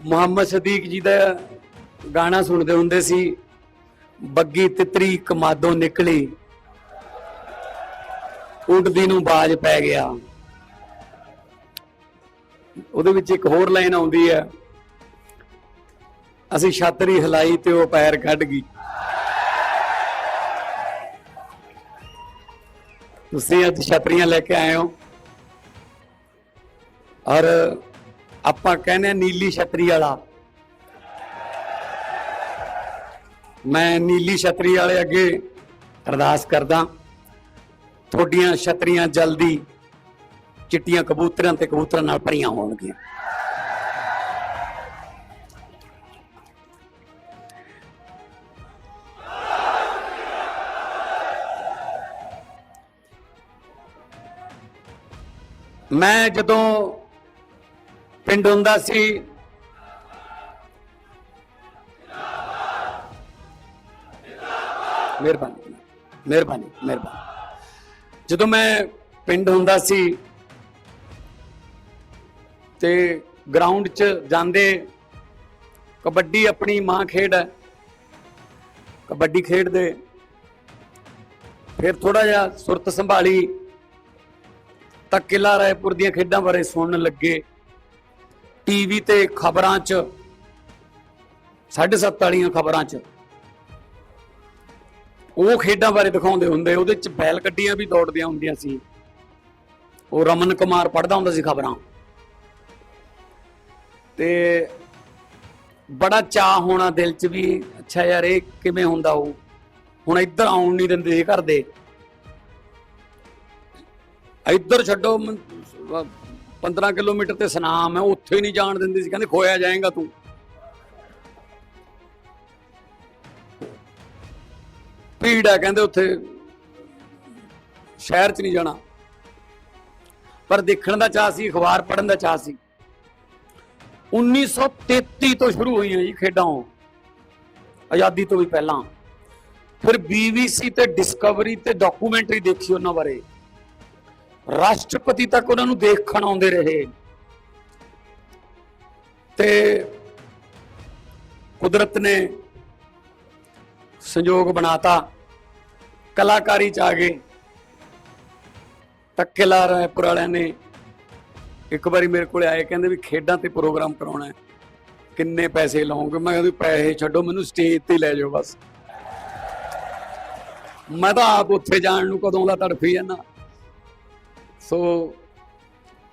ਮੁਹੰਮਦ ਸਦੀਕ ਜੀ ਦਾ ਗਾਣਾ ਸੁਣਦੇ ਹੁੰਦੇ ਸੀ, ਬੱਗੀ ਤਿਤਰੀ ਕਮਾਦੋਂ ਨਿਕਲੀ, ਉੱਡਦੀ ਨੂੰ ਬਾਜ ਪੈ ਗਿਆ। ਉਹਦੇ ਵਿੱਚ ਇੱਕ ਹੋਰ ਲਾਈਨ ਆਉਂਦੀ ਹੈ, ਅਸੀਂ ਛਾਤਰੀ ਹਿਲਾਈ ਤੇ ਉਹ ਪੈਰ ਕੱਢ ਗਈ। ਤੁਸੀਂ ਅੱਜ ਛਤਰੀਆਂ ਲੈ ਕੇ ਆਏ ਹੋ। ਔਰ ਆਪਾਂ ਕਹਿੰਦੇ ਹਾਂ ਨੀਲੀ ਛਤਰੀ ਵਾਲਾ। ਮੈਂ ਨੀਲੀ ਛਤਰੀ ਵਾਲੇ ਅੱਗੇ ਅਰਦਾਸ ਕਰਦਾ, ਤੁਹਾਡੀਆਂ ਛਤਰੀਆਂ ਜਲਦੀ ਚਿੱਟੀਆਂ ਕਬੂਤਰਾਂ ਤੇ ਕਬੂਤਰਾਂ ਨਾਲ ਭਰੀਆਂ ਹੋਣਗੀਆਂ। ਮੈਂ ਜਦੋਂ ਪਿੰਡ ਹੁੰਦਾ ਸੀ। ਮਿਹਰਬਾਨੀ ਮਿਹਰਬਾਨੀ ਮਿਹਰਬਾਨੀ। ਜਦੋਂ ਮੈਂ ਪਿੰਡ ਹੁੰਦਾ ਸੀ ਤੇ ਗਰਾਊਂਡ 'ਚ ਜਾਂਦੇ, ਕਬੱਡੀ ਆਪਣੀ ਮਾਂ ਖੇਡ ਹੈ। ਕਬੱਡੀ ਖੇਡਦੇ, ਫਿਰ ਥੋੜਾ ਜਿਹਾ ਸੁਰਤ ਸੰਭਾਲੀ, ਤਾਂ ਕਿਲਾ ਰਾਏਪੁਰ ਦੀਆਂ ਖੇਡਾਂ ਬਾਰੇ ਸੁਣਨ ਲੱਗੇ। ਟੀਵੀ ਤੇ ਖਬਰਾਂ 'ਚ 7:30 ਵਾਲੀਆਂ ਖਬਰਾਂ 'ਚ, ਉਹ ਖੇਡਾਂ ਬਾਰੇ ਦਿਖਾਉਂਦੇ ਹੁੰਦੇ, ਉਹਦੇ 'ਚ ਬੈਲ ਗੱਡੀਆਂ ਵੀ ਦੌੜਦੀਆਂ ਹੁੰਦੀਆਂ ਸੀ। ਉਹ ਰਮਨ ਕੁਮਾਰ ਪੜਦਾ ਹੁੰਦਾ ਸੀ ਖਬਰਾਂ। ਤੇ ਬੜਾ ਚਾਹ ਹੋਣਾ ਦਿਲ 'ਚ ਵੀ, ਅੱਛਾ ਯਾਰ ਇਹ ਕਿਵੇਂ ਹੁੰਦਾ ਉਹ? ਹੁਣ ਇੱਧਰ ਆਉਣ ਨਹੀਂ ਦਿੰਦੇ ਸੀ ਘਰ ਦੇ। ਇੱਧਰ ਛੱਡੋ 15 ਕਿਲੋਮੀਟਰ ਤੇ ਸਨਾਮ ਹੈ, ਉੱਥੇ ਨਹੀਂ ਜਾਣ ਦਿੰਦੇ ਸੀ, ਕਹਿੰਦੇ ਖੋਇਆ ਜਾਏਗਾ ਤੂੰ। ਭੀੜ ਹੈ, ਕਹਿੰਦੇ ਉੱਥੇ। ਸ਼ਹਿਰ 'ਚ ਨਹੀਂ ਜਾਣਾ। ਪਰ ਦੇਖਣ ਦਾ ਚਾਹ ਸੀ, ਅਖਬਾਰ ਪੜ੍ਹਨ ਦਾ ਚਾਹ ਸੀ। 1933 ਤੋਂ ਸ਼ੁਰੂ ਹੋਈਆਂ ਜੀ ਖੇਡਾਂ ਆਜ਼ਾਦੀ ਤੋਂ ਵੀ ਪਹਿਲਾਂ। ਫਿਰ BBC ਤੇ ਡਿਸਕਵਰੀ ਤੇ ਡਾਕੂਮੈਂਟਰੀ ਦੇਖੀ ਉਹਨਾਂ ਬਾਰੇ। ਰਾਸ਼ਟਰਪਤੀ ਤੱਕ ਉਹਨਾਂ ਨੂੰ ਦੇਖਣ ਆਉਂਦੇ ਰਹੇ। ਤੇ ਕੁਦਰਤ ਨੇ ਸੰਯੋਗ ਬਣਾਤਾ। ਕਲਾਕਾਰੀ ਚ ਆ ਗਏ। ਟੱਕੇ ਲਾ ਰਾਏਪੁਰ ਵਾਲਿਆਂ ਨੇ ਇੱਕ ਵਾਰੀ ਮੇਰੇ ਕੋਲ ਆਏ, ਕਹਿੰਦੇ ਵੀ ਖੇਡਾਂ ਤੇ ਪ੍ਰੋਗਰਾਮ ਕਰਾਉਣਾ ਹੈ। ਕਿੰਨੇ ਪੈਸੇ ਲਾਉਂਗੇ ਮੈਂ ਕਹਿੰਦਾ ਪੈਸੇ ਛੱਡੋ, ਮੈਨੂੰ ਸਟੇਜ ਤੇ ਲੈ ਜਾਓ ਬਸ। ਮੈਂ ਤਾਂ ਆਪ ਉੱਥੇ ਜਾਣ ਨੂੰ ਕਦੋਂ ਦਾ ਤੜਫੀ ਜਾਂਦਾ। ਸੋ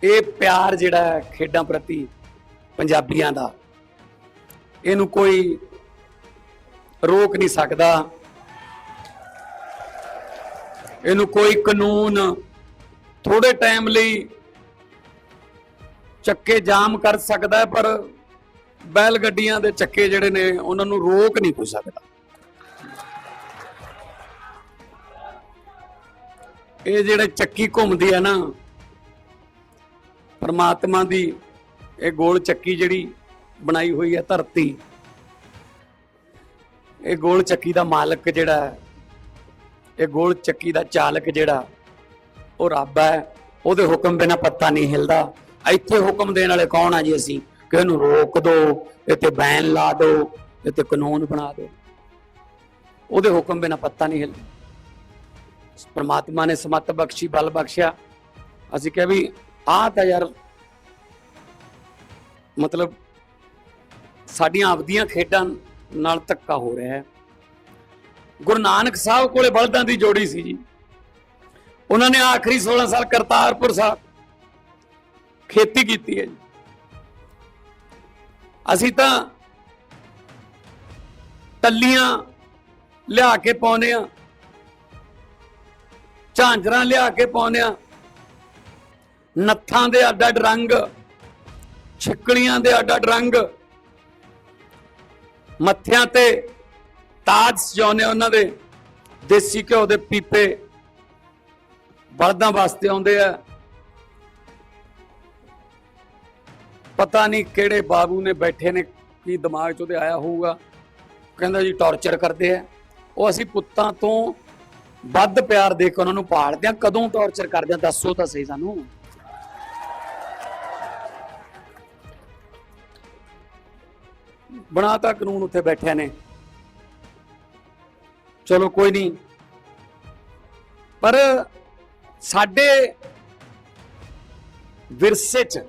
ਇਹ ਪਿਆਰ ਜਿਹੜਾ ਹੈ ਖੇਡਾਂ ਪ੍ਰਤੀ ਪੰਜਾਬੀਆਂ ਦਾ, ਇਹਨੂੰ ਕੋਈ ਰੋਕ ਨਹੀਂ ਸਕਦਾ। ਇਹਨੂੰ ਕੋਈ ਕਾਨੂੰਨ ਥੋੜੇ ਟਾਈਮ ਲਈ ਚੱਕੇ ਜਾਮ ਕਰ ਸਕਦਾ ਪਰ ਬੈਲ ਗੱਡੀਆਂ ਦੇ ਚੱਕੇ ਜਿਹੜੇ ਨੇ, ਉਹਨਾਂ ਨੂੰ ਰੋਕ ਨਹੀਂ ਕੋਈ ਸਕਦਾ। ਇਹ ਜਿਹੜੇ ਚੱਕੀ ਘੁੰਮਦੀ ਹੈ ਨਾ ਪਰਮਾਤਮਾ ਦੀ ਇਹ ਗੋਲ ਚੱਕੀ ਜਿਹੜੀ ਬਣਾਈ ਹੋਈ ਹੈ ਧਰਤੀ ਇਹ ਗੋਲ ਚੱਕੀ ਦਾ ਮਾਲਕ ਜਿਹੜਾ ਹੈ, ਇਹ ਗੋਲ ਚੱਕੀ ਦਾ ਚਾਲਕ ਜਿਹੜਾ ਉਹ ਰੱਬ ਹੈ ਉਹਦੇ ਹੁਕਮ ਬਿਨਾ ਪੱਤਾ ਨਹੀਂ ਹਿਲਦਾ। ਇੱਥੇ ਹੁਕਮ ਦੇਣ ਵਾਲੇ ਕੌਣ ਆ ਜੀ ਅਸੀਂ? ਕਿ ਇਹਨੂੰ ਰੋਕ ਦਿਓ ਇੱਥੇ ਬੈਨ ਲਾ ਦਿਓ ਇੱਥੇ ਕਾਨੂੰਨ ਬਣਾ ਦਿਓ ਉਹਦੇ ਹੁਕਮ ਬਿਨਾ ਪੱਤਾ ਨਹੀਂ ਹਿਲਦਾ। ਪ੍ਰਮਾਤਮਾ ਨੇ ਸਮਤ ਬਖਸ਼ੀ, ਬਲ ਬਖਸ਼ਿਆ। ਅਸੀਂ ਕਿਹਾ ਵੀ ਆਹ ਤਾਂ ਯਾਰ ਮਤਲਬ ਸਾਡੀਆਂ ਆਪਦੀਆਂ ਖੇਡਾਂ ਨਾਲ ਧੱਕਾ ਹੋ ਰਿਹਾ ਹੈ। ਗੁਰੂ ਨਾਨਕ ਸਾਹਿਬ ਕੋਲੇ ਬਲਦਾਂ ਦੀ ਜੋੜੀ ਸੀ ਜੀ। ਉਹਨਾਂ ਨੇ ਆਖਰੀ 16 ਸਾਲ ਕਰਤਾਰਪੁਰ ਸਾਹਿਬ ਖੇਤੀ ਕੀਤੀ ਹੈ ਜੀ। ਅਸੀਂ ਤਾਂ ਟੱਲੀਆਂ ਲਿਆ ਕੇ ਪਾਉਨੇ ਆ ਝਾਂਜਰਾਂ ਲਿਆ ਕੇ ਪਾਉਂਦੇ ਆ ਨੱਥਾਂ ਦੇ ਅੱਡ ਅੱਡ ਰੰਗ ਛਿੱਕੜੀਆਂ ਦੇ ਅੱਡ ਅੱਡ ਰੰਗ, ਮੱਥਿਆਂ ਤੇ ਤਾਜ ਸਜਾਉਨੇ ਉਹਨਾਂ ਦੇ, ਦੇਸੀ ਘਿਓ ਦੇ ਪੀਪੇ, ਬਲਦਾਂ ਵਾਸਤੇ ਆਉਂਦੇ ਆ। ਪਤਾ ਨਹੀਂ ਕਿਹੜੇ ਬਾਬੂ ਨੇ ਬੈਠੇ ਨੇ, ਕੀ ਦਿਮਾਗ 'ਚ ਉਹਦੇ ਆਇਆ ਹੋਊਗਾ। ਕਹਿੰਦਾ ਜੀ, ਟੌਰਚਰ ਕਰਦੇ ਆ। ਉਹ ਅਸੀਂ ਪੁੱਤਾਂ ਤੋਂ ਵੱਧ ਪਿਆਰ ਦੇ ਕੇ ਉਹਨਾਂ ਨੂੰ ਪਾਲਦੇ ਆ ਕਦੋਂ ਟੌਰਚਰ ਕਰਦੇ ਆ ਦੱਸੋ ਤਾਂ ਸਹੀ ਸਾਨੂੰ। ਬਣਾਤਾ ਕਾਨੂੰਨ ਉੱਥੇ ਬੈਠੇ ਨੇ। ਚਲੋ ਕੋਈ ਨਹੀਂ। ਪਰ ਸਾਡੇ ਵਿਰਸੇ ਚ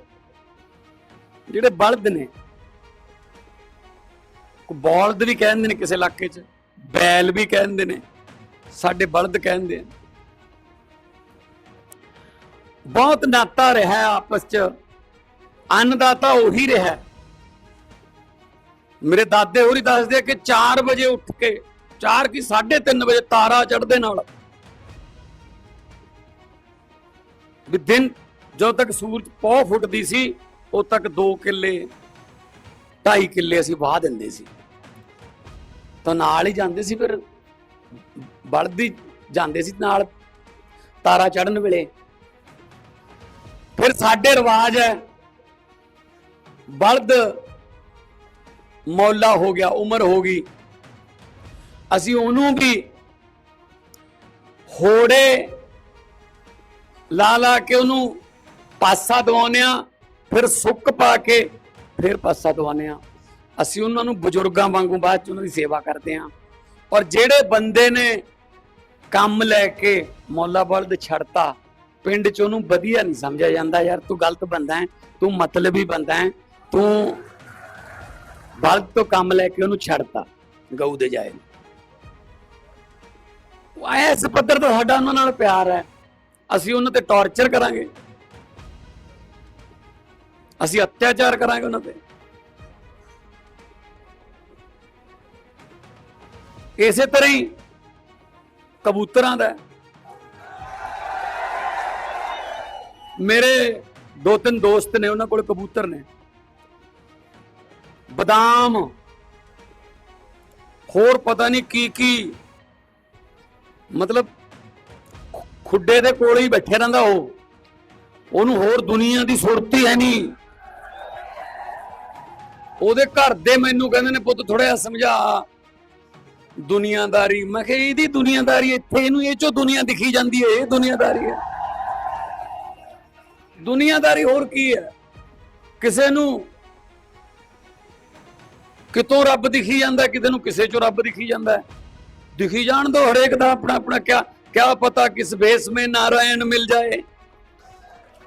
ਜਿਹੜੇ ਬਲਦ ਨੇ, ਕੋ ਬਲਦ ਵੀ ਕਹਿੰਦੇ ਨੇ ਕਿਸੇ ਇਲਾਕੇ ਚ, ਬੈਲ ਵੀ ਕਹਿੰਦੇ ਨੇ। ਸਾਡੇ ਬਲਦ ਕਹਿੰਦੇ ਆ। ਬਹੁਤ ਨਾਤਾ ਰਿਹਾ ਆਪਸ ਚ। ਅੰਨਦਾਤਾ ਉਹੀ ਰਿਹਾ ਮੇਰੇ ਦਾਦੇ ਹੋਰੀ ਦੱਸਦੇ ਕਿ 4 ਵਜੇ ਉੱਠ ਕੇ 4 ਕੀ 3:30 ਵਜੇ ਤਾਰਾ ਚੜਦੇ ਨਾਲ। ਵੀ ਦਿਨ ਜਦੋਂ ਤੱਕ ਸੂਰਜ ਪੌ ਫੁੱਟਦੀ ਸੀ, ਉਦੋਂ ਤੱਕ 2 ਕਿੱਲੇ 2.5 ਕਿੱਲੇ ਅਸੀਂ ਵਾਹ ਦਿੰਦੇ ਸੀ। ਤਾਂ ਨਾਲ ਹੀ ਜਾਂਦੇ ਸੀ ਫਿਰ। ਬਲਦੀ ਜਾਂਦੇ ਸੀ ਨਾਲ ਤਾਰਾ ਚੜਨ ਵੇਲੇ। ਫਿਰ ਸਾਡੇ ਰਿਵਾਜ ਹੈ, ਬਲਦ ਮੌਲਾ ਹੋ ਗਿਆ, ਉਮਰ ਹੋ ਗਈ। ਅਸੀਂ ਉਹਨੂੰ ਵੀ ਹੋੜੇ ਲਾ ਲਾ ਕੇ ਉਹਨੂੰ ਪਾਸਾ ਦਵਾਉਂਦੇ ਆ ਫਿਰ ਸੁੱਕ ਪਾ ਕੇ ਫਿਰ ਪਾਸਾ ਦਵਾਉਂਦੇ ਆ ਅਸੀਂ ਉਹਨਾਂ ਨੂੰ ਬਜ਼ੁਰਗਾਂ ਵਾਂਗੂ ਬਾਅਦ ਚ ਉਹਨਾਂ ਦੀ ਸੇਵਾ ਕਰਦੇ ਆ ਔਰ ਜਿਹੜੇ ਬੰਦੇ ਨੇ ਕੰਮ ਲੈ ਕੇ ਮੌਲਾ ਬਲਦ ਛੱਡਤਾ, ਪਿੰਡ ਚ ਉਹਨੂੰ ਵਧੀਆ ਨਹੀਂ ਸਮਝਿਆ ਜਾਂਦਾ, ਯਾਰ ਤੂੰ ਗਲਤ ਬੰਦਾ ਹੈ, ਤੂੰ ਮਤਲਬੀ ਬੰਦਾ ਹੈ, ਤੂੰ ਬਲਦ ਤੋਂ ਕੰਮ ਲੈ ਕੇ ਉਹਨੂੰ ਛੱਡਤਾ, ਗਊ ਦੇ ਜਾਏ ਇਸ ਪੱਧਰ ਤੋਂ ਸਾਡਾ ਉਹਨਾਂ ਨਾਲ ਪਿਆਰ ਹੈ, ਅਸੀਂ ਉਹਨਾਂ ਤੇ ਟੌਰਚਰ ਕਰਾਂਗੇ। ਅਸੀਂ ਅਤਿਆਚਾਰ ਕਰਾਂਗੇ ਉਹਨਾਂ ਤੇ। ਇਸੇ ਤਰ੍ਹਾਂ ਹੀ ਕਬੂਤਰਾਂ ਦਾ। ਮੇਰੇ ਦੋ ਤਿੰਨ ਦੋਸਤ ਨੇ, ਉਹਨਾਂ ਕੋਲ ਕਬੂਤਰ ਨੇ। ਬਦਾਮ, ਹੋਰ ਪਤਾ ਨਹੀਂ ਕੀ ਕੀ, ਮਤਲਬ ਖੁੱਡੇ ਦੇ ਕੋਲ ਹੀ ਬੈਠੇ ਰਹਿੰਦਾ ਉਹ। ਉਹਨੂੰ ਹੋਰ ਦੁਨੀਆ ਦੀ ਸੁਰਤੀ ਹੈ ਨਹੀਂ। ਉਹਦੇ ਘਰ ਦੇ ਮੈਨੂੰ ਕਹਿੰਦੇ ਨੇ, ਪੁੱਤ ਥੋੜਾ ਜਿਹਾ ਸਮਝਾ। ਦੁਨੀਆਦਾਰੀ, ਮੈਂ ਕਿਹਾ ਇਹਦੀ ਦੁਨੀਆਦਾਰੀ ਇੱਥੇ, ਇਹਨੂੰ ਇਹ ਚੋਂ ਦੁਨੀਆ ਦਿਖੀ ਜਾਂਦੀ ਹੈ, ਇਹ ਦੁਨੀਆਦਾਰੀ ਹੈ। ਦੁਨੀਆਦਾਰੀ ਹੋਰ ਕੀ ਹੈ? ਕਿਸੇ ਨੂੰ ਕਿਤੋਂ ਰੱਬ ਦਿਖੀ ਜਾਂਦਾ ਕਿਤੇ ਨੂੰ ਕਿਸੇ ਚੋਂ ਰੱਬ ਦਿਖੀ ਜਾਂਦਾ ਦਿਖੀ ਜਾਣ ਦੋ, ਹਰੇਕ ਦਾ ਆਪਣਾ ਆਪਣਾ ਕਿਆ ਕਿਆ ਪਤਾ ਕਿਸ ਬੇਸ ਮੇ ਨਾਰਾਇਣ ਮਿਲ ਜਾਏ।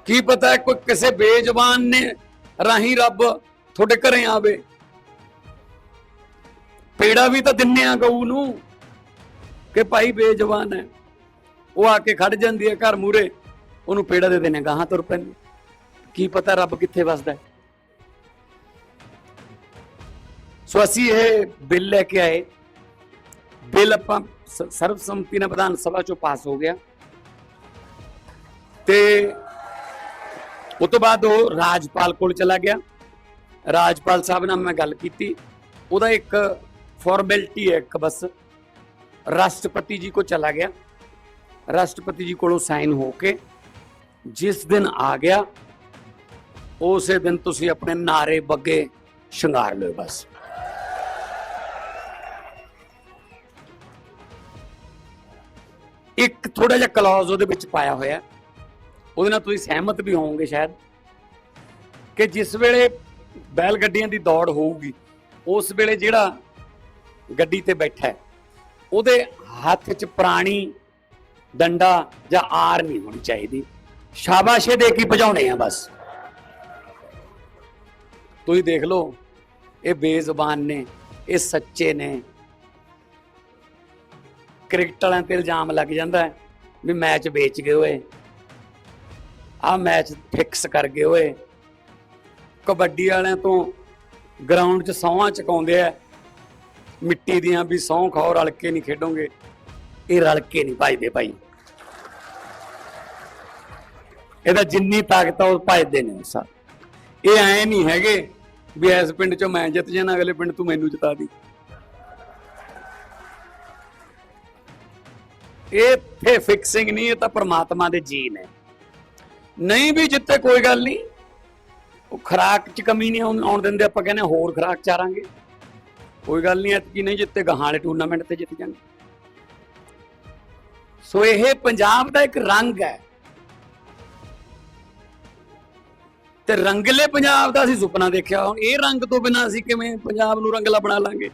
ਕੀ ਪਤਾ ਕੋਈ ਕਿਸੇ ਬੇਜ਼ਬਾਨ ਨੇ ਰਾਹੀਂ ਰੱਬ ਤੁਹਾਡੇ ਘਰੇ ਆਵੇ। ਪੇੜਾ ਵੀ ਤਾਂ ਦਿੰਨੇ ਆ ਗਊ ਨੂੰ ਕਿ ਭਾਈ ਬੇਜਵਾਨ ਹੈ। ਉਹ ਆ ਕੇ ਖੜ ਜਾਂਦੀ ਹੈ ਘਰ ਮੂਰੇ ਉਹਨੂੰ ਪੇੜਾ ਦੇ ਦੇਣੇ ਗਾਹਾਂ ਤੁਰ ਪੈਂਦੇ ਕੀ ਪਤਾ ਰੱਬ ਕਿੱਥੇ ਵਸਦਾ ਸੋ ਅਸੀਂ ਇਹ ਬਿੱਲ ਲੈ ਕੇ ਆਏ। ਬਿੱਲ ਆਪਾਂ ਸ- ਸਰਬਸੰਮਤੀ ਨਾਲ ਵਿਧਾਨ ਸਭਾ ਚੋਂ ਪਾਸ ਹੋ ਗਿਆ। ਤੇ ਉਸ ਤੋਂ ਬਾਅਦ ਉਹ ਰਾਜਪਾਲ ਕੋਲ ਚਲਾ ਗਿਆ। ਰਾਜਪਾਲ ਸਾਹਿਬ ਨਾਲ ਮੈਂ ਗੱਲ ਕੀਤੀ। ਉਹਦਾ ਇੱਕ ਫਾਰਮੈਲਿਟੀ ਹੈ ਇੱਕ ਬਸ। ਰਾਸ਼ਟਰਪਤੀ ਜੀ ਕੋ ਚਲਾ ਗਿਆ। ਰਾਸ਼ਟਰਪਤੀ ਜੀ ਕੋਲੋਂ ਸਾਈਨ ਹੋ ਕੇ ਜਿਸ ਦਿਨ ਆ ਗਿਆ, ਉਸੇ ਦਿਨ ਤੁਸੀਂ ਆਪਣੇ ਨਾਰੇ ਬੱਗੇ ਸ਼ਿੰਗਾਰ ਲਓ ਬਸ। ਇੱਕ ਥੋੜਾ ਜਿਹਾ ਕਲੌਜ਼ ਉਹਦੇ ਵਿੱਚ ਪਾਇਆ ਹੋਇਆ। ਉਹਦੇ ਨਾਲ ਤੁਸੀਂ ਸਹਿਮਤ ਵੀ ਹੋਵੋਗੇ ਸ਼ਾਇਦ ਕਿ ਜਿਸ ਵੇਲੇ ਬੈਲ ਗੱਡੀਆਂ ਦੀ ਦੌੜ ਹੋਊਗੀ, ਉਸ ਵੇਲੇ ਜਿਹੜਾ ਗੱਡੀ ਤੇ ਬੈਠਾ ਉਹਦੇ ਹੱਥ 'ਚ ਪ੍ਰਾਣੀ ਡੰਡਾ ਜਾਂ ਆਰ ਨਹੀਂ ਹੋਣੀ ਚਾਹੀਦੀ। ਸ਼ਾਬਾਸ਼ੇ ਦੇ ਕੇ ਭਜਾਉਣੇ ਆ ਬਸ। ਤੁਸੀਂ ਦੇਖ ਲਓ, ਇਹ ਬੇਜ਼ੁਬਾਨ ਨੇ, ਇਹ ਸੱਚੇ ਨੇ। ਕ੍ਰਿਕਟ ਵਾਲਿਆਂ ਤੇ ਇਲਜ਼ਾਮ ਲੱਗ ਜਾਂਦਾ ਵੀ ਮੈਚ ਵੇਚ ਗਏ ਹੋਏ। ਆ ਮੈਚ ਫਿਕਸ ਕਰ ਗਏ ਹੋਏ। ਕਬੱਡੀ ਵਾਲਿਆਂ ਤੋਂ ਗਰਾਊਂਡ 'ਚ ਸੌਹਾਂ ਚਕਾਉਂਦੇ ਆ। ਮਿੱਟੀ ਦੀਆਂ ਵੀ ਸੌਂ ਖਾਓ, ਰਲ ਕੇ ਨਹੀਂ ਖੇਡੋਗੇ। ਇਹ ਰਲ ਕੇ ਨਹੀਂ ਭਜਦੇ ਭਾਈ। ਇਹਦਾ ਜਿੰਨੀ ਤਾਕਤ ਆ, ਉਹ ਭਜਦੇ ਨੇ ਸਰ। ਇਹ ਐ ਨਹੀਂ ਹੈਗੇ ਵੀ ਇਸ ਪਿੰਡ 'ਚੋਂ ਮੈਂ ਜਿੱਤ ਜਾਣਾ, ਅਗਲੇ ਪਿੰਡ ਤੂੰ ਮੈਨੂੰ ਜਿਤਾ ਦੀ। ਇਹ ਤੇ ਫਿਕਸਿੰਗ ਨਹੀਂ, ਇਹ ਤਾਂ ਪਰਮਾਤਮਾ ਦੇ ਜੀ ਨੇ ਨਹੀਂ ਵੀ ਜਿੱਤੇ ਕੋਈ ਗੱਲ ਨਹੀਂ। ਉਹ ਖਰਾਕ 'ਚ ਕਮੀ ਨਹੀਂ ਆਉਣ ਆਉਣ ਦਿੰਦੇ, ਆਪਾਂ ਕਹਿੰਦੇ ਹੋਰ ਖਰਾਕ ਚਾਰਾਂਗੇ। ਕੋਈ ਗੱਲ ਨਹੀਂ, ਐਤਕੀ ਨਹੀਂ ਜਿੱਤੇ ਗਹਾਣੇ ਟੂਰਨਾਮੈਂਟ ਤੇ ਜਿੱਤ ਜਾਣਗੇ ਸੋ ਇਹ ਪੰਜਾਬ ਦਾ ਇੱਕ ਰੰਗ ਹੈ। ਤੇ ਰੰਗਲੇ ਪੰਜਾਬ ਦਾ ਅਸੀਂ ਸੁਪਨਾ ਦੇਖਿਆ, ਹੁਣ ਇਹ ਰੰਗ ਤੋਂ ਬਿਨਾਂ ਅਸੀਂ ਕਿਵੇਂ ਪੰਜਾਬ ਨੂੰ ਰੰਗਲਾ ਬਣਾ ਲਾਂਗੇ?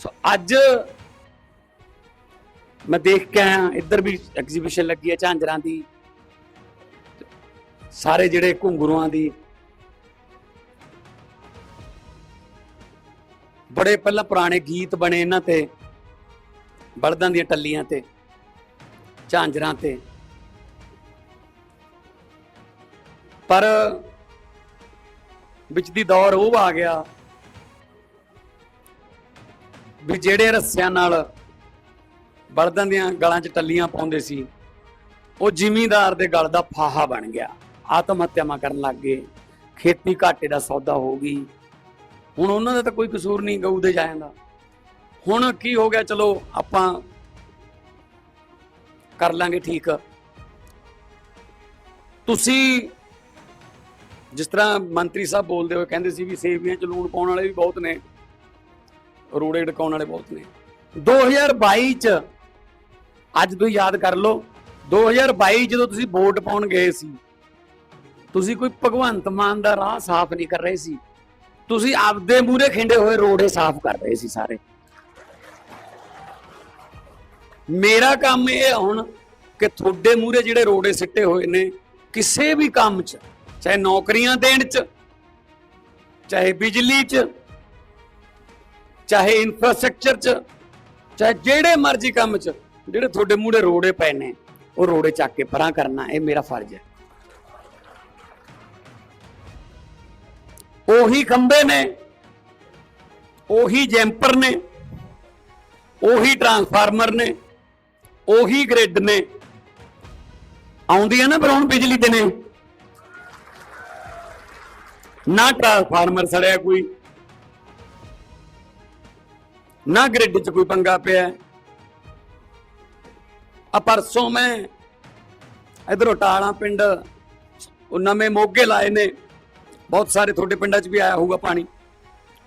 ਸੋ ਅੱਜ ਮੈਂ ਦੇਖ ਕੇ ਆਇਆ, ਇੱਧਰ ਵੀ ਐਗਜ਼ੀਬਿਸ਼ਨ ਲੱਗੀ ਹੈ ਝਾਂਜਰਾਂ ਦੀ। ਸਾਰੇ ਜਿਹੜੇ ਘੁੰਗਰੂਆਂ ਦੀ ਬੜੇ ਪਹਿਲਾਂ ਪੁਰਾਣੇ ਗੀਤ ਬਣੇ ਇਹਨਾਂ ਤੇ, ਬਲਦਾਂ ਦੀਆਂ ਟੱਲੀਆਂ ਤੇ, ਝਾਂਜਰਾਂ ਤੇ। ਪਰ ਵਿੱਚ ਦੀ ਦੌਰ ਉਹ ਆ ਗਿਆ ਵੀ ਜਿਹੜੇ ਰੱਸਿਆਂ ਨਾਲ ਬਲਦਾਂ ਦੀਆਂ ਗਲਾਂ 'ਚ ਟੱਲੀਆਂ ਪਾਉਂਦੇ ਸੀ, ਉਹ ਜ਼ਿਮੀਂਦਾਰ ਦੇ ਗਲ ਦਾ ਫਾਹਾ ਬਣ ਗਿਆ। ਆਤਮ ਹੱਤਿਆਵਾਂ ਕਰਨ ਲੱਗ ਗਏ। ਖੇਤੀ ਘਾਟੇ ਦਾ ਸੌਦਾ ਹੋ ਗਈ। ਹੁਣ ਉਹਨਾਂ ਦਾ ਤਾਂ ਕੋਈ ਕਸੂਰ ਨਹੀਂ ਗਊ ਦੇ ਜਾਇਆਂ ਦਾ। ਹੁਣ ਕੀ ਹੋ ਗਿਆ? ਚਲੋ ਆਪਾਂ ਕਰ ਲਾਂਗੇ ਠੀਕ। ਤੁਸੀਂ ਜਿਸ ਤਰ੍ਹਾਂ ਮੰਤਰੀ ਸਾਹਿਬ ਬੋਲਦੇ ਹੋਏ ਕਹਿੰਦੇ ਸੀ ਵੀ ਸੇਵੀਆਂ ਚ ਲੂਣ ਪਾਉਣ ਵਾਲੇ ਵੀ ਬਹੁਤ ਨੇ, ਰੋੜੇ ਡਕਾਉਣ ਵਾਲੇ ਬਹੁਤ ਨੇ। 2022 ਚ ਅੱਜ ਤੁਸੀਂ ਯਾਦ ਕਰ ਲਓ 2022 ਜਦੋਂ ਤੁਸੀਂ ਵੋਟ ਪਾਉਣ ਗਏ ਸੀ ਤੁਸੀਂ ਕੋਈ ਭਗਵੰਤ ਮਾਨ ਦਾ ਰਾਹ ਸਾਫ਼ ਨਹੀਂ ਕਰ ਰਹੇ ਸੀ। ਤੁਸੀਂ ਆਪਦੇ ਮੂਹਰੇ ਖਿੰਡੇ ਹੋਏ ਰੋੜੇ ਸਾਫ਼ ਕਰ ਰਹੇ ਸੀ ਸਾਰੇ। ਮੇਰਾ ਕੰਮ ਇਹ ਹੈ ਹੁਣ ਕਿ ਤੁਹਾਡੇ ਮੂਹਰੇ ਜਿਹੜੇ ਰੋੜੇ ਸਿੱਟੇ ਹੋਏ ਨੇ, ਕਿਸੇ ਵੀ ਕੰਮ 'ਚ, ਚਾਹੇ ਨੌਕਰੀਆਂ ਦੇਣ 'ਚ, ਚਾਹੇ ਬਿਜਲੀ 'ਚ, ਚਾਹੇ ਇਨਫਰਾਸਟ੍ਰਕਚਰ 'ਚ, ਚਾਹੇ ਜਿਹੜੇ ਮਰਜ਼ੀ ਕੰਮ 'ਚ, ਜਿਹੜੇ ਤੁਹਾਡੇ ਮੂਹਰੇ ਰੋੜੇ ਪਏ ਨੇ, ਉਹ ਰੋੜੇ ਚੱਕ ਕੇ ਪਰਾਂ ਕਰਨਾ, ਇਹ ਮੇਰਾ ਫਰਜ਼ ਹੈ। ਉਹੀ ਖੰਬੇ ਨੇ, ਉਹੀ ਜੈਂਪਰ ਨੇ, ਉਹੀ ਟਰਾਂਸਫਾਰਮਰ ਨੇ, ਉਹੀ ਗ੍ਰਿਡ ਨੇ। ਆਉਂਦੀ ਹੈ ਨਾ ਪਰ ਹੁਣ ਬਿਜਲੀ ਦੇ ਨੇ। ਨਾ ਟਰਾਂਸਫਾਰਮਰ ਸੜਿਆ ਕੋਈ, ਨਾ ਗ੍ਰਿਡ 'ਚ ਕੋਈ ਪੰਗਾ ਪਿਆ। ਆ ਪਰਸੋਂ ਮੈਂ ਇਧਰੋਂ ਟਾਲਾ ਪਿੰਡ, ਉਹ ਨਵੇਂ ਮੋਗੇ ਲਾਏ ਨੇ। ਬਹੁਤ ਸਾਰੇ ਤੁਹਾਡੇ ਪਿੰਡਾਂ 'ਚ ਵੀ ਆਇਆ ਹੋਊਗਾ ਪਾਣੀ।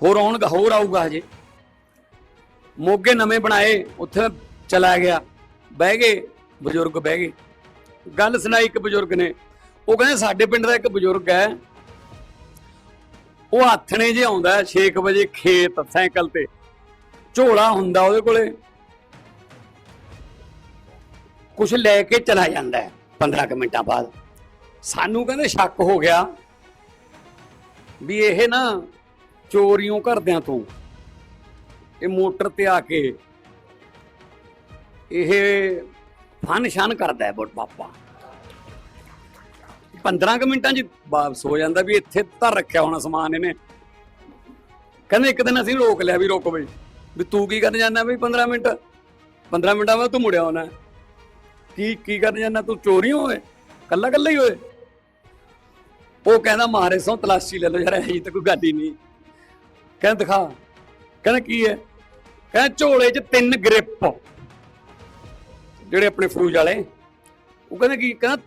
ਹੋਰ ਆਉਣਗਾ ਹੋਰ ਆਊਗਾ ਹਜੇ। ਮੋਗੇ ਨਵੇਂ ਬਣਾਏ, ਉੱਥੇ ਚਲਾ ਗਿਆ। ਬਹਿ ਗਏ, ਬਜ਼ੁਰਗ ਬਹਿ ਗਏ। ਗੱਲ ਸੁਣਾਈ ਇੱਕ ਬਜ਼ੁਰਗ ਨੇ। ਉਹ ਕਹਿੰਦੇ ਸਾਡੇ ਪਿੰਡ ਦਾ ਇੱਕ ਬਜ਼ੁਰਗ ਹੈ। ਉਹ ਆਥਣੇ ਜੇ ਆਉਂਦਾ 6 ਵਜੇ ਖੇਤ, ਸਾਈਕਲ ਤੇ। ਝੋਲਾ ਹੁੰਦਾ ਉਹਦੇ ਕੋਲੇ। ਕੁਝ ਲੈ ਕੇ ਚਲਾ ਜਾਂਦਾ ਹੈ 15 ਕੁ ਮਿੰਟਾਂ ਬਾਅਦ। ਸਾਨੂੰ ਕਹਿੰਦੇ ਸ਼ੱਕ ਹੋ ਗਿਆ। ਵੀ ਇਹ ਨਾ ਚੋਰੀਆਂ ਕਰਦਿਆਂ ਤੋਂ। ਇਹ ਮੋਟਰ ਤੇ ਆ ਕੇ ਇਹ ਫਨ ਸ਼ਨ ਕਰਦਾ ਹੈ ਬੋਟ ਪਾਪਾ 15 ਕੁ ਮਿੰਟਾਂ 'ਚ ਵਾਪਸ ਹੋ ਜਾਂਦਾ ਵੀ ਇੱਥੇ ਧਰ ਰੱਖਿਆ ਹੋਣਾ ਸਮਾਨ ਇਹਨੇ। ਕਹਿੰਦੇ ਇੱਕ ਦਿਨ ਅਸੀਂ ਰੋਕ ਲਿਆ ਵੀ ਰੋਕ ਬਈ। ਵੀ ਤੂੰ ਕੀ ਕਰਨ ਜਾਂਦਾ ਬਈ 15 ਮਿੰਟ? 15 ਮਿੰਟਾਂ ਬਾਅਦ ਤੂੰ ਮੁੜਿਆ ਹੋਣਾ ਕੀ ਕੀ ਕਰਨ ਜਾਂਦਾ? ਤੂੰ ਚੋਰੀ ਹੋਏ ਕੱਲਾ ਕੱਲਾ ਹੀ ਹੋਏ ਉਹ ਕਹਿੰਦਾ ਮਾਰੇ ਸੋਂ ਤਲਾਸ਼ੀ ਲੈ ਲਓ ਯਾਰ, ਇਹ ਤਾਂ ਕੋਈ ਗੱਲ ਹੀ ਨਹੀਂ। ਕਹਿੰਦਾ ਦਿਖਾ। ਕਹਿੰਦਾ ਕੀ ਹੈ? ਕਹਿੰਦਾ ਝੋਲੇ 'ਚ ਤਿੰਨ ਗ੍ਰਿਪ। ਜਿਹੜੇ ਆਪਣੇ ਫਰੂਜ ਵਾਲੇ। ਉਹ ਕਹਿੰਦੇ ਕੀ? ਕਹਿੰਦਾ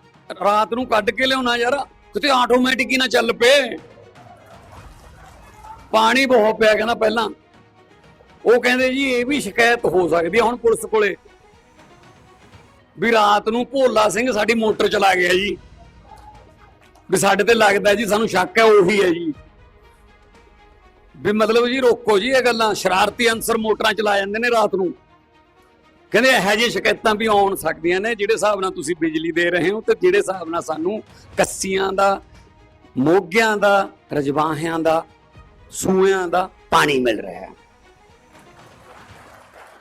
ਰਾਤ ਨੂੰ ਕੱਢ ਕੇ ਲਿਆਉਣਾ ਯਾਰ, ਕਿਤੇ ਆਟੋਮੈਟਿਕ ਹੀ ਨਾ ਚੱਲ ਪਏ। ਪਾਣੀ ਬਹੁਤ ਪਿਆ ਕਹਿੰਦਾ ਪਹਿਲਾਂ। ਉਹ ਕਹਿੰਦੇ ਜੀ, ਇਹ ਵੀ ਸ਼ਿਕਾਇਤ ਹੋ ਸਕਦੀ ਹੈ ਹੁਣ ਪੁਲਿਸ ਕੋਲੇ। ਵੀ ਰਾਤ ਨੂੰ ਭੋਲਾ ਸਿੰਘ ਸਾਡੀ ਮੋਟਰ ਚਲਾ ਗਿਆ ਜੀ। ਵੀ ਸਾਡੇ ਤੇ ਲੱਗਦਾ ਜੀ, ਸਾਨੂੰ ਸ਼ੱਕ ਹੈ, ਉਹੀ ਹੈ ਜੀ। ਵੀ ਮਤਲਬ ਜੀ, ਰੋਕੋ ਜੀ ਇਹ ਗੱਲਾਂ। ਸ਼ਰਾਰਤੀ ਅਨਸਰ ਮੋਟਰਾਂ ਚਲਾ ਜਾਂਦੇ ਨੇ ਰਾਤ ਨੂੰ। ਕਹਿੰਦੇ ਇਹੋ ਜਿਹੀਆਂ ਸ਼ਿਕਾਇਤਾਂ ਵੀ ਆਉਣ ਸਕਦੀਆਂ ਨੇ, ਜਿਹੜੇ ਹਿਸਾਬ ਨਾਲ ਤੁਸੀਂ ਬਿਜਲੀ ਦੇ ਰਹੇ ਹੋ ਤੇ ਜਿਹੜੇ ਹਿਸਾਬ ਨਾਲ ਸਾਨੂੰ ਕੱਸੀਆਂ ਦਾ, ਮੋਗਿਆਂ ਦਾ, ਰਜਵਾਹਿਆਂ ਦਾ ਸੂਇਆਂ ਦਾ ਪਾਣੀ ਮਿਲ ਰਿਹਾ ਹੈ।